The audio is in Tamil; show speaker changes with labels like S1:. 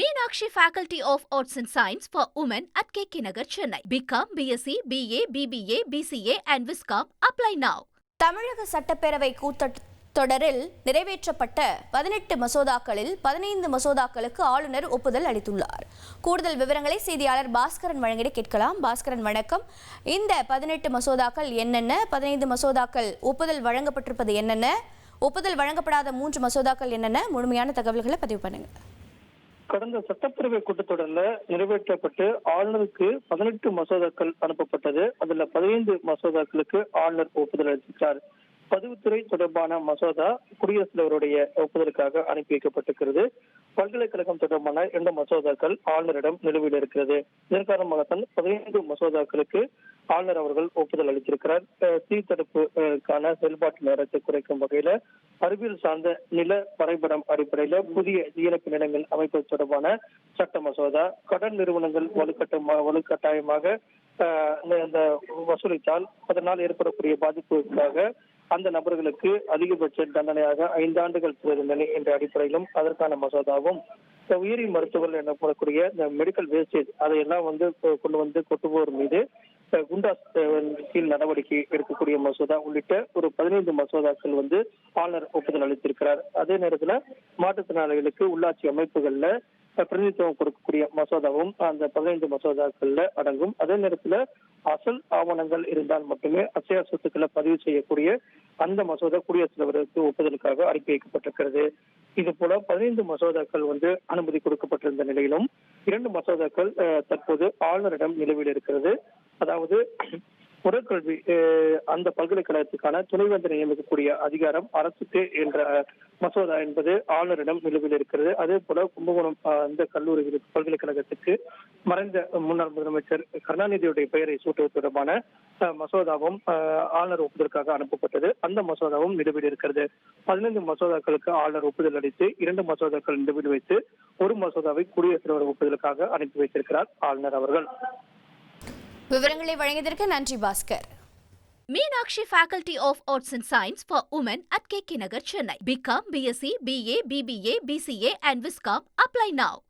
S1: Meenakshi faculty of arts and science for women at K K Nagar Chennai BCom BSc BA BBA BCA and Viscom apply now.
S2: தமிழக சட்டப்பேரவை கூட்டத் தொடரில் நிறைவேற்றப்பட்ட பதினெட்டு மசோதாக்களில் பதினைந்து மசோதாக்களுக்கு ஆளுநர் ஒப்புதல் அளித்துள்ளார். கூடுதல் விவரங்களை செய்தியாளர் பாஸ்கரன் வழங்கிட கேட்கலாம். பாஸ்கரன் வணக்கம். இந்த பதினெட்டு மசோதாக்கள் என்னென்ன? பதினைந்து மசோதாக்கள் ஒப்புதல் வழங்கப்பட்டிருப்பது என்னென்ன? ஒப்புதல் வழங்கப்படாத மூன்று மசோதாக்கள் என்னென்ன? முழுமையான தகவல்களை பதிவு பண்ணுங்கள்
S3: கடந்த சட்டப்பேரவை கூட்டத்தொடர்ல நிறைவேற்றப்பட்டு ஆளுநருக்கு பதினெட்டு மசோதாக்கள் அனுப்பப்பட்டது. அதுல பதினைந்து மசோதாக்களுக்கு ஆளுநர் ஒப்புதல் அளித்தார். பதிவுத்துறை தொடர்பான மசோதா குடியரசுத் தலைவருடைய ஒப்புதலுக்காக அனுப்பி வைக்கப்பட்டிருக்கிறது. பல்கலைக்கழகம் தொடர்பான இரண்டு மசோதாக்கள் ஆளுநரிடம் நிலுவையில் இருக்கிறது. இதன் காரணமாகத்தான் பதினைந்து மசோதாக்களுக்கு ஆளுநர் அவர்கள் ஒப்புதல் அளித்திருக்கிறார். தீ தடுப்புக்கான செயல்பாட்டு நேரத்தை குறைக்கும் வகையில அறிவியல் சார்ந்த நில வரைபடம் அடிப்படையில புதிய தீயணைப்பு நிலங்கள் அமைப்பது தொடர்பான சட்ட மசோதா கடன் நிறுவனங்கள் வலுக்கட்ட வலுக்கட்டாயமாக இந்த- இந்த வசூலித்தால் அதனால் ஏற்படக்கூடிய பாதிப்புக்காக அந்த நபர்களுக்கு அதிகபட்ச தண்டனையாக ஐந்தாண்டுகள் சிறை தண்டனை என்ற அடிப்படையிலும் அதற்கான மசோதாவும் இந்த உயிரி மருத்துவர்கள் எனப்படக்கூடிய இந்த மெடிக்கல் வேஸ்டேஜ் அதையெல்லாம் வந்து கொ- கொண்டு வந்து கொட்டுவோர் மீது குண்டாஸ் கீழ் நடவடிக்கை எடுக்கக்கூடிய மசோதா உள்ளிட்ட ஒரு பதினைந்து மசோதாக்கள் வந்து ஆளுநர் ஒப்புதல் அளித்திருக்கிறார். அதே நேரத்துல மாற்றுத்திறனாளிகளுக்கு உள்ளாட்சி அமைப்புகள்ல பிரதிநிதித்துவம் கொடுக்கக்கூடிய மசோதாவும் அந்த பதினைந்து மசோதாக்கள்ல அடங்கும். அதே நேரத்துல அசல் ஆவணங்கள் இருந்தால் மட்டுமே அசையா சொத்துக்களை பதிவு செய்யக்கூடிய அந்த மசோதா குடியரசுத் தலைவருக்கு ஒப்புதலுக்காக அனுப்பி வைக்கப்பட்டிருக்கிறது. இது போல பதினைந்து மசோதாக்கள் வந்து அனுமதி கொடுக்கப்பட்டிருந்த நிலையிலும் இரண்டு மசோதாக்கள் தற்போது ஆளுநரிடம் நிலவில் இருக்கிறது. அதாவது உடற்கல்வி அந்த பல்கலைக்கழகத்துக்கான துணைவேந்தர் நியமிக்கக்கூடிய அதிகாரம் அரசுக்கு என்ற மசோதா என்பது ஆளுநரிடம் நிலுவையில் இருக்கிறது. அதே போல கும்பகோணம் அந்த இந்த கல்லூரி பல்கலைக்கழகத்துக்கு மறைந்த முன்னாள் முதலமைச்சர் கருணாநிதியுடைய பெயரை சூட்டுவது தொடர்பான அஹ், மசோதாவும் ஆளுநர் ஒப்புதலுக்காக அனுப்பப்பட்டது. அந்த மசோதாவும் நிலுவையில் இருக்கிறது. பதினைந்து மசோதாக்களுக்கு ஆளுநர் ஒப்புதல் அளித்து இரண்டு மசோதாக்கள் நிலுவையில் வைத்து ஒரு மசோதாவை குடியரசுத் தலைவர் ஒப்புதலுக்காக அனுப்பி வைத்திருக்கிறார் ஆளுநர் அவர்கள்.
S2: விவரங்களை வழங்கியதற்கு நன்றி Bhaskar
S1: Meenakshi faculty of arts and science for women at K K Nagar Chennai BCom BSc BA BBA BCA and Viscom apply now